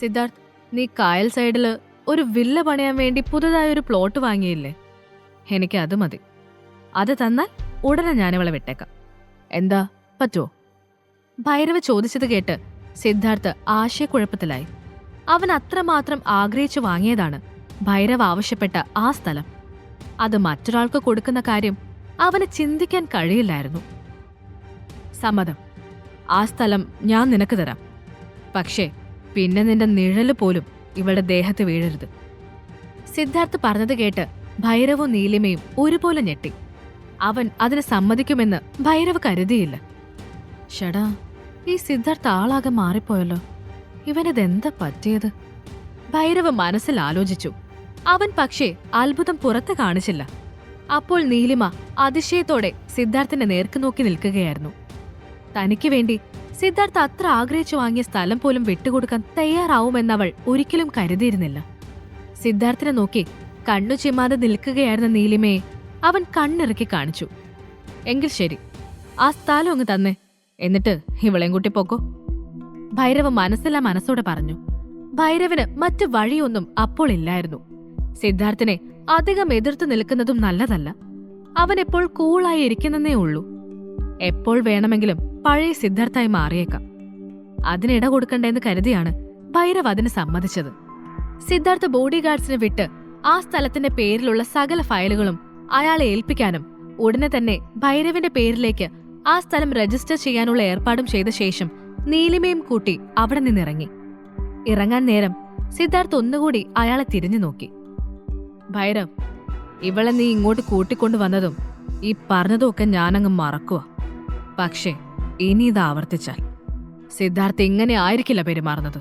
സിദ്ധാർത്ഥ് നീ കായൽ സൈഡിൽ ഒരു വില്ല പണിയാൻ വേണ്ടി പുതുതായി ഒരു പ്ലോട്ട് വാങ്ങിയില്ലേ? എനിക്ക് അത് മതി. അത് തന്നാൽ ഉടനെ ഞാനിവളെ വിട്ടേക്കാം. എന്താ പറ്റുമോ ഭൈരവ ചോദിച്ചത് കേട്ട് സിദ്ധാർത്ഥ് ആശയക്കുഴപ്പത്തിലായി. അവൻ അത്രമാത്രം ആഗ്രഹിച്ചു വാങ്ങിയതാണ് ഭൈരവ് ആവശ്യപ്പെട്ട ആ സ്ഥലം. അത് മറ്റൊരാൾക്ക് കൊടുക്കുന്ന കാര്യം അവന് ചിന്തിക്കാൻ കഴിയില്ലായിരുന്നു. സമ്മതം. ആ സ്ഥലം ഞാൻ നിനക്ക് തരാം. പക്ഷേ പിന്നെ നിന്റെ നിഴൽ പോലും ഇവളുടെ ദേഹത്ത് വീഴരുത്. സിദ്ധാർത്ഥ് പറഞ്ഞത് കേട്ട് ഭൈരവും നീലിമയും ഒരുപോലെ ഞെട്ടി. അവൻ അതിന് സമ്മതിക്കുമെന്ന് ഭൈരവ് കരുതിയില്ല. ഷടാ ഈ സിദ്ധാർത്ഥ ആളാകെ മാറിപ്പോയല്ലോ. ഇവനിതെന്താ പറ്റിയത്? ഭൈരവ് മനസ്സിൽ ആലോചിച്ചു. അവൻ പക്ഷേ അത്ഭുതം പുറത്ത് കാണിച്ചില്ല. അപ്പോൾ നീലിമ അതിശയത്തോടെ സിദ്ധാർത്ഥിനെ നേർക്ക് നോക്കി നിൽക്കുകയായിരുന്നു. തനിക്ക് വേണ്ടി സിദ്ധാർത്ഥ അത്ര ആഗ്രഹിച്ചു വാങ്ങിയ സ്ഥലം പോലും വിട്ടുകൊടുക്കാൻ തയ്യാറാവുമെന്നവൾ ഒരിക്കലും കരുതിയിരുന്നില്ല. സിദ്ധാർത്ഥിനെ നോക്കി കണ്ണു ചിമ്മാതെ നിൽക്കുകയായിരുന്ന നീലിമയെ അവൻ കണ്ണിറക്കി കാണിച്ചു. എങ്കിൽ ശരി ആ സ്ഥലം അങ്ങ് തന്നെ. എന്നിട്ട് ഇവളെയും കൂട്ടി പോക്കോ. ഭൈരവ മനസ്സില്ല മനസ്സോടെ പറഞ്ഞു. ഭൈരവന് മറ്റു വഴിയൊന്നും അപ്പോൾ ഇല്ലായിരുന്നു. സിദ്ധാർത്ഥിനെ അധികം എതിർത്തു നിൽക്കുന്നതും നല്ലതല്ല. അവൻ എപ്പോൾ കൂളായി ഇരിക്കുന്നേ ഉള്ളൂ. എപ്പോൾ വേണമെങ്കിലും പഴയ സിദ്ധാർത്ഥായി മാറിയേക്കാം. അതിനിട കൊടുക്കണ്ടെന്ന് കരുതിയാണ് ഭൈരവ് അതിന് സമ്മതിച്ചത്. സിദ്ധാർത്ഥ ബോഡി ഗാർഡ്സിനെ വിട്ട് ആ സ്ഥലത്തിന്റെ പേരിലുള്ള സകല ഫയലുകളും അയാളെ ഏൽപ്പിക്കാനും ഉടനെ തന്നെ ഭൈരവിന്റെ പേരിലേക്ക് ആ സ്ഥലം രജിസ്റ്റർ ചെയ്യാനുള്ള ഏർപ്പാടും ചെയ്ത ശേഷം നീലിമയും കൂട്ടി അവിടെ നിന്നിറങ്ങി. ഇറങ്ങാൻ നേരം സിദ്ധാർത്ഥ് ഒന്നുകൂടി അയാളെ തിരിഞ്ഞു നോക്കി. ഭൈരവ് ഇവളെ നീ ഇങ്ങോട്ട് കൂട്ടിക്കൊണ്ടു വന്നതും ഈ പറഞ്ഞതുമൊക്കെ ഞാനങ്ങ് മറക്കുക പക്ഷേ ഇനി ഇത് ആവർത്തിച്ചാൽ സിദ്ധാർത്ഥ് ഇങ്ങനെ ആയിരിക്കില്ല പെരുമാറുന്നത്.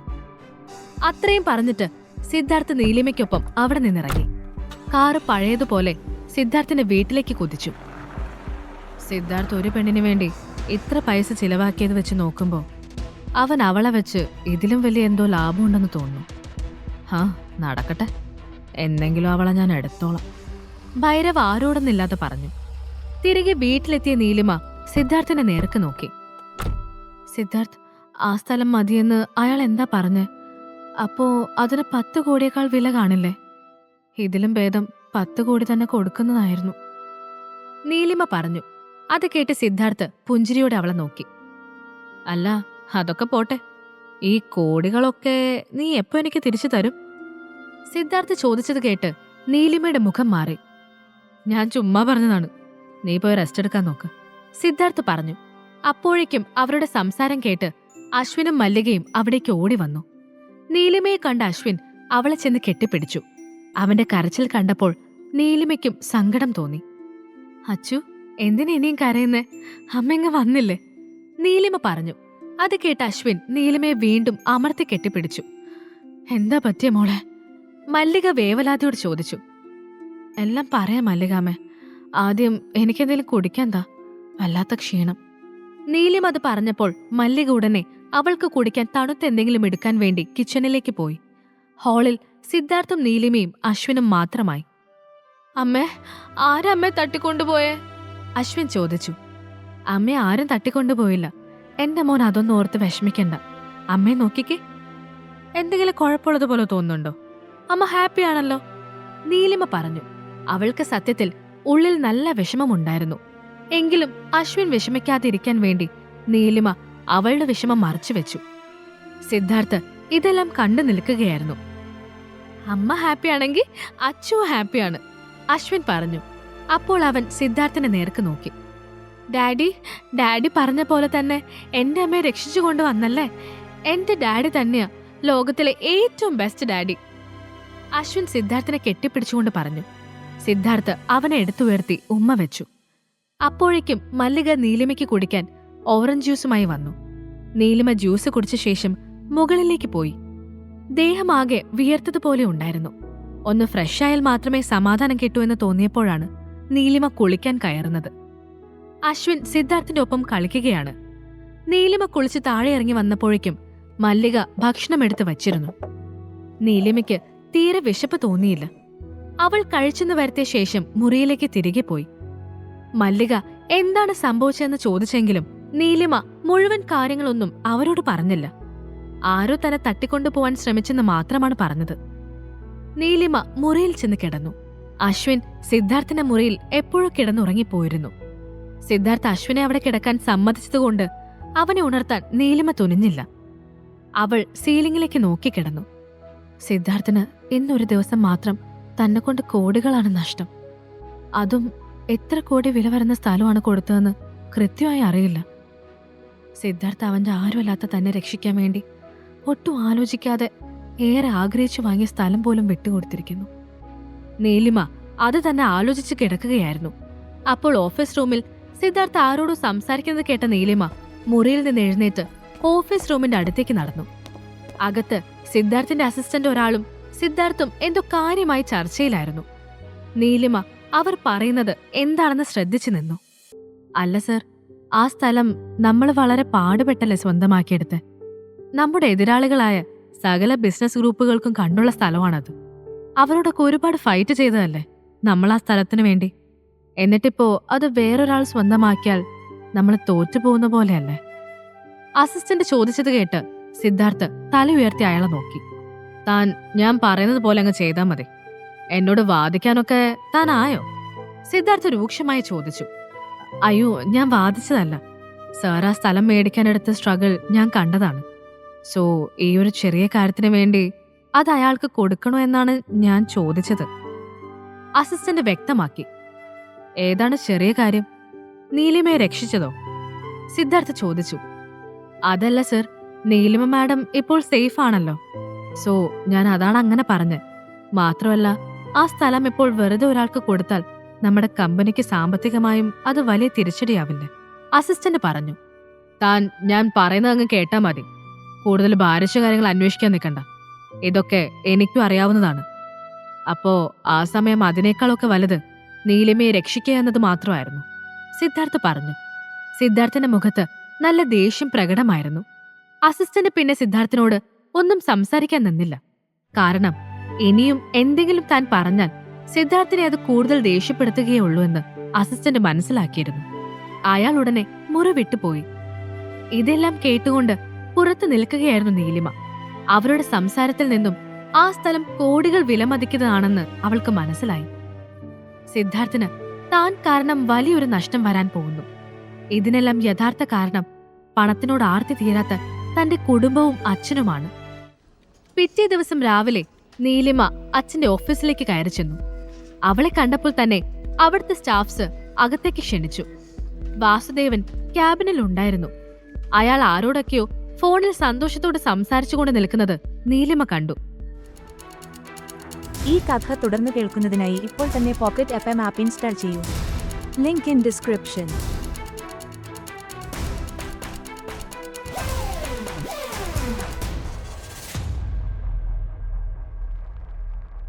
അത്രയും പറഞ്ഞിട്ട് സിദ്ധാർത്ഥ് നീലിമയ്ക്കൊപ്പം അവിടെ നിന്നിറങ്ങി. കാറ് പഴയതുപോലെ സിദ്ധാർത്ഥിന്റെ വീട്ടിലേക്ക് കുതിച്ചു. സിദ്ധാർത്ഥ് ഒരു പെണ്ണിന് വേണ്ടി ഇത്ര പൈസ ചിലവാക്കിയത് വെച്ച് നോക്കുമ്പോൾ അവൻ അവളെ വെച്ച് ഇതിലും വലിയ എന്തോ ലാഭം ഉണ്ടെന്ന് തോന്നുന്നു. ഹാ നടക്കട്ടെ. എന്നെങ്കിലും അവളെ ഞാൻ എടുത്തോളാം. ഭൈരവ് ആരോടൊന്നില്ലാതെ പറഞ്ഞു. തിരികെ വീട്ടിലെത്തിയ നീലിമ സിദ്ധാർത്ഥിനെ നേർക്ക് നോക്കി. സിദ്ധാർത്ഥ് ആ സ്ഥലം മതിയെന്ന് അയാൾ എന്താ പറഞ്ഞ്? അപ്പോ അതിന് പത്ത് കോടിയേക്കാൾ വില കാണില്ലേ? ഇതിലും ഭേദം പത്ത് കോടി തന്നെ കൊടുക്കുന്നതായിരുന്നു. നീലിമ പറഞ്ഞു. അത് കേട്ട് സിദ്ധാർത്ഥ് പുഞ്ചിരിയോടെ അവളെ നോക്കി. അല്ല അതൊക്കെ പോട്ടെ. ഈ കോടികളൊക്കെ നീ എപ്പോ എനിക്ക് തിരിച്ചു തരും? സിദ്ധാർത്ഥ് ചോദിച്ചത് കേട്ട് നീലിമയുടെ മുഖം മാറി. ഞാൻ ചുമ്മാ പറഞ്ഞതാണ്. നീ പോയി റെസ്റ്റ് എടുക്കാൻ നോക്ക്. സിദ്ധാർത്ഥ് പറഞ്ഞു. അപ്പോഴേക്കും അവരുടെ സംസാരം കേട്ട് അശ്വിനും മല്ലികയും അവിടേക്ക് ഓടി വന്നു. നീലിമയെ കണ്ട അശ്വിൻ അവളെ ചെന്ന് കെട്ടിപ്പിടിച്ചു. അവന്റെ കരച്ചിൽ കണ്ടപ്പോൾ നീലിമയ്ക്കും സങ്കടം തോന്നി. അച്ചു എന്തിനാ ഇനിയും കരയുന്നേ? അമ്മ വന്നില്ലേ? നീലിമ പറഞ്ഞു. അത് കേട്ട അശ്വിൻ നീലിമയെ വീണ്ടും അമർത്തി കെട്ടിപ്പിടിച്ചു. എന്താ പറ്റിയ മോളെ? മല്ലിക വേവലാതിയോട് ചോദിച്ചു. എല്ലാം പറയാം മല്ലികാമേ. ആദ്യം എനിക്കെന്തെങ്കിലും കുടിക്കാൻ താ വല്ലാത്ത ക്ഷീണം. നീലിം അത് പറഞ്ഞപ്പോൾ മല്ലിക ഉടനെ അവൾക്ക് കുടിക്കാൻ തണുത്ത എന്തെങ്കിലും എടുക്കാൻ വേണ്ടി കിച്ചണിലേക്ക് പോയി. ഹാളിൽ സിദ്ധാർത്ഥും നീലിമയും അശ്വിനും മാത്രമായി. അമ്മേ ആരമ്മേ തട്ടിക്കൊണ്ടുപോയേ? അശ്വിൻ ചോദിച്ചു. അമ്മയെ ആരും തട്ടിക്കൊണ്ടുപോയില്ല. എന്റെ മോൻ അതൊന്നും ഓർത്ത് വിഷമിക്കണ്ട. അമ്മയെ നോക്കിക്കേ. എന്തെങ്കിലും കുഴപ്പമുള്ളതുപോലെ തോന്നുന്നുണ്ടോ? അമ്മ ഹാപ്പിയാണല്ലോ. നീലിമ പറഞ്ഞു. അവൾക്ക് സത്യത്തിൽ ഉള്ളിൽ നല്ല വിഷമമുണ്ടായിരുന്നു. എങ്കിലും അശ്വിൻ വിഷമിക്കാതിരിക്കാൻ വേണ്ടി നീലിമ അവളുടെ വിഷമം മറച്ചു വെച്ചു. സിദ്ധാർത്ഥ് ഇതെല്ലാം കണ്ടു നിൽക്കുകയായിരുന്നു. അമ്മ ഹാപ്പിയാണെങ്കിൽ അച്ചു ഹാപ്പിയാണ് അശ്വിൻ പറഞ്ഞു. അപ്പോൾ അവൻ സിദ്ധാർത്ഥനെ നേർക്ക് നോക്കി. ഡാഡി ഡാഡി പറഞ്ഞ പോലെ തന്നെ എന്റെ അമ്മയെ രക്ഷിച്ചു കൊണ്ടുവന്നല്ലേ? എന്റെ ഡാഡി തന്നെയാ ലോകത്തിലെ ഏറ്റവും ബെസ്റ്റ് ഡാഡി. അശ്വിൻ സിദ്ധാർത്ഥനെ കെട്ടിപ്പിടിച്ചുകൊണ്ട് പറഞ്ഞു. സിദ്ധാർത്ഥ് അവനെ എടുത്തുയർത്തി ഉമ്മ വെച്ചു. അപ്പോഴേക്കും മല്ലിക നീലിമയ്ക്ക് കുടിക്കാൻ ഓറഞ്ച് ജ്യൂസുമായി വന്നു. നീലിമ ജ്യൂസ് കുടിച്ച ശേഷം മുകളിലേക്ക് പോയി. ദേഹമാകെ വിയർത്തതുപോലെ ഉണ്ടായിരുന്നു. ഒന്ന് ഫ്രഷായാൽ മാത്രമേ സമാധാനം കിട്ടൂ എന്ന് തോന്നിയപ്പോഴാണ് നീലിമ കുളിക്കാൻ കയറുന്നത്. അശ്വിൻ സിദ്ധാർത്ഥിന്റെ ഒപ്പം കളിക്കുകയാണ്. നീലിമ കുളിച്ച് താഴെ ഇറങ്ങി വന്നപ്പോഴേക്കും മല്ലിക ഭക്ഷണമെടുത്ത് വച്ചിരുന്നു. നീലിമയ്ക്ക് തീരെ വിശപ്പ് തോന്നിയില്ല. അവൾ കഴിച്ചെന്ന് വരുത്തിയ ശേഷം മുറിയിലേക്ക് തിരികെ പോയി. മല്ലിക എന്താണ് സംഭവിച്ചതെന്ന് ചോദിച്ചെങ്കിലും നീലിമ മുഴുവൻ കാര്യങ്ങളൊന്നും അവരോട് പറഞ്ഞില്ല. ആരോ തന്നെ തട്ടിക്കൊണ്ടുപോവാൻ ശ്രമിച്ചെന്ന് മാത്രമാണ് പറഞ്ഞത്. നീലിമ മുറിയിൽ ചെന്ന് കിടന്നു. അശ്വിൻ സിദ്ധാർത്ഥിന്റെ മുറിയിൽ എപ്പോഴും കിടന്നുറങ്ങിപ്പോയിരുന്നു. സിദ്ധാർത്ഥ അശ്വിനെ അവിടെ കിടക്കാൻ സമ്മതിച്ചതുകൊണ്ട് അവനെ ഉണർത്താൻ നീലിമ തുനിഞ്ഞില്ല. അവൾ സീലിംഗിലേക്ക് നോക്കിക്കിടന്നു സിദ്ധാർത്ഥിന് ഇന്നൊരു ദിവസം മാത്രം തന്നെ കൊണ്ട് കോടികളാണ് നഷ്ടം. അതും എത്ര കോടി വില വരുന്ന സ്ഥലമാണ് കൊടുത്തതെന്ന് കൃത്യമായി അറിയില്ല. സിദ്ധാർത്ഥ അവന്റെ ആരുമല്ലാത്ത തന്നെ രക്ഷിക്കാൻ വേണ്ടി ഒട്ടും ആലോചിക്കാതെ ഏറെ ആഗ്രഹിച്ചു വാങ്ങിയ സ്ഥലം പോലും വിട്ടുകൊടുത്തിരിക്കുന്നു. നീലിമ അത് തന്നെ ആലോചിച്ച് കിടക്കുകയായിരുന്നു. അപ്പോൾ ഓഫീസ് റൂമിൽ സിദ്ധാർത്ഥ ആരോടും സംസാരിക്കുന്നത് കേട്ട നീലിമ മുറിയിൽ നിന്ന് എഴുന്നേറ്റ് ഓഫീസ് റൂമിന്റെ അടുത്തേക്ക് നടന്നു. അകത്ത് സിദ്ധാർത്ഥിന്റെ അസിസ്റ്റന്റ് ഒരാളും സിദ്ധാർത്ഥും എന്തോ കാര്യമായി ചർച്ചയിലായിരുന്നു. നീലിമ അവർ പറയുന്നത് എന്താണെന്ന് ശ്രദ്ധിച്ചു നിന്നു. അല്ല സർ. ആ സ്ഥലം നമ്മൾ വളരെ പാടുപെട്ടല്ലേ സ്വന്തമാക്കിയെടുത്ത്. നമ്മുടെ എതിരാളികളായ സകല ബിസിനസ് ഗ്രൂപ്പുകൾക്കും കണ്ടുള്ള സ്ഥലമാണത്. അവരോടൊക്കെ ഒരുപാട് ഫൈറ്റ് ചെയ്തതല്ലേ നമ്മൾ ആ സ്ഥലത്തിന് വേണ്ടി? എന്നിട്ടിപ്പോ അത് വേറൊരാൾ സ്വന്തമാക്കിയാൽ നമ്മൾ തോറ്റുപോകുന്ന പോലെയല്ലേ? അസിസ്റ്റന്റ് ചോദിച്ചത് കേട്ട് സിദ്ധാർത്ഥ് തല ഉയർത്തി അയാളെ നോക്കി. താൻ ഞാൻ പറയുന്നത് പോലെ അങ്ങ് ചെയ്താൽ മതി. എന്നോട് വാദിക്കാനൊക്കെ താൻ ആയോ സിദ്ധാർത്ഥ രൂക്ഷമായി ചോദിച്ചു. അയ്യോ ഞാൻ വാദിച്ചതല്ല. സാർ ആ സ്ഥലം മേടിക്കാനെടുത്ത സ്ട്രഗിൾ ഞാൻ കണ്ടതാണ്. സോ ഈ ഒരു ചെറിയ കാര്യത്തിന് വേണ്ടി അത് അയാൾക്ക് കൊടുക്കണോ എന്നാണ് ഞാൻ ചോദിച്ചത്. അസിസ്റ്റന്റ് വ്യക്തമാക്കി. ഏതാണ് ചെറിയ കാര്യം? നീലിമയെ രക്ഷിച്ചതോ? സിദ്ധാർത്ഥ ചോദിച്ചു. അതല്ല സർ നീലിമ മാഡം ഇപ്പോൾ സേഫ് ആണല്ലോ. സോ ഞാൻ അതാണ് അങ്ങനെ പറഞ്ഞത്. മാത്രമല്ല ആ സ്ഥലം ഇപ്പോൾ വെറുതെ ഒരാൾക്ക് കൊടുത്താൽ നമ്മുടെ കമ്പനിക്ക് സാമ്പത്തികമായും അത് വലിയ തിരിച്ചടിയാവില്ല. അസിസ്റ്റന്റ് പറഞ്ഞു താൻ ഞാൻ പറയുന്നത് അങ്ങ് കേട്ടാൽ മതി. കൂടുതൽ ഭാരിച്ച കാര്യങ്ങൾ അന്വേഷിക്കാൻ നിൽക്കണ്ട. ഇതൊക്കെ എനിക്കും അറിയാവുന്നതാണ്. അപ്പോ ആ സമയം അതിനേക്കാളൊക്കെ വലുത് നീലിമയെ രക്ഷിക്കുക എന്നത് മാത്രമായിരുന്നു. സിദ്ധാർത്ഥ് പറഞ്ഞു സിദ്ധാർത്ഥന്റെ മുഖത്ത് നല്ല ദേഷ്യം പ്രകടമായിരുന്നു. അസിസ്റ്റന്റ് പിന്നെ സിദ്ധാർത്ഥിനോട് ഒന്നും സംസാരിക്കാൻ നിന്നില്ല. കാരണം ഇനിയും എന്തെങ്കിലും താൻ പറഞ്ഞാൽ സിദ്ധാർത്ഥിനെ അത് കൂടുതൽ ദേഷ്യപ്പെടുത്തുകയുള്ളൂ എന്ന് അസിസ്റ്റന്റ് മനസ്സിലാക്കിയിരുന്നു. അയാൾ ഉടനെ മുറി ഇതെല്ലാം കേട്ടുകൊണ്ട് പുറത്തു നിൽക്കുകയായിരുന്നു നീലിമ. അവരുടെ സംസാരത്തിൽ നിന്നും ആ സ്ഥലം കോടികൾ വിലമതിക്കുന്നതാണെന്ന് അവൾക്ക് മനസ്സിലായി. സിദ്ധാർത്ഥിന് താൻ കാരണം വലിയൊരു നഷ്ടം വരാൻ പോകുന്നു. ഇതിനെല്ലാം യഥാർത്ഥ കാരണം പണത്തിനോട് ആർത്തി തീരാത്ത തന്റെ കുടുംബവും അച്ഛനുമാണ്. പിറ്റേ ദിവസം രാവിലെ നീലിമ അച്ഛന്റെ ഓഫീസിലേക്ക് കയറി ചെന്നു. അവളെ കണ്ടപ്പോൾ തന്നെ അവിടുത്തെ സ്റ്റാഫ്സ് അകത്തേക്ക് ക്ഷണിച്ചു. വാസുദേവൻ ക്യാബിനിൽ ഉണ്ടായിരുന്നു. അയാൾ ആരോടൊക്കെയോ ഫോണിൽ സന്തോഷത്തോടെ സംസാരിച്ചുകൊണ്ട് നിൽക്കുന്നത് നീലിമ കണ്ടു. ഈ കഥ തുടർന്ന് കേൾക്കുന്നതിനായി ഇപ്പോൾ തന്നെ പോക്കറ്റ് എം ആപ്പ് ഇൻസ്റ്റാൾ ചെയ്യൂ. Link in description.